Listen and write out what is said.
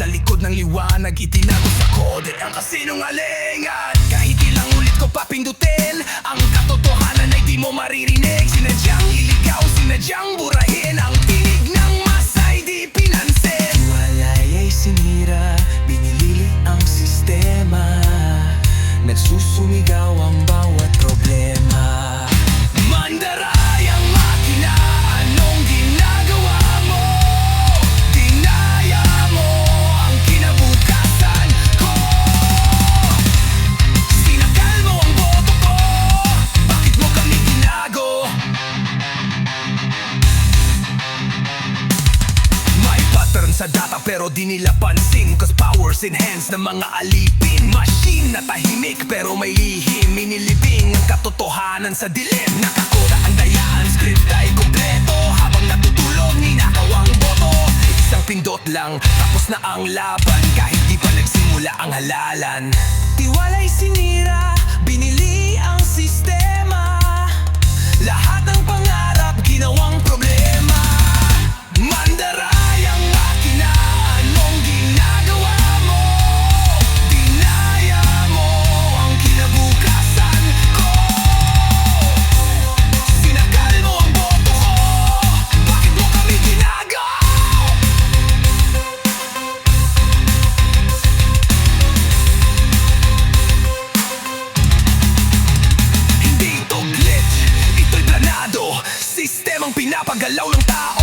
sa likod ng liwanag Itinago sa kode ang ilang papindutin Ang katotohanan ay di mo maririnig. Sinadyang iligaw, sinadyang burahin. Ang tinig ng masay di pinansin. Walay ay sinira, binilili ang sistema. Nagsusumigaw ang bawat problema. Mandaray sa data pero di nila pansin. Cause powers enhance ng mga alipin. Machine na tahimik pero may lihim. Minilibing ang katotohanan sa dilim. Nakakuha ang dayaan, script ay kompleto. Habang natutulog, ninakaw ang boto. Isang pindot lang, tapos na ang laban. Kahit di pa nagsimula ang halalan. Tiwala'y sinira, binili ang sistema pinapagalaw ng tao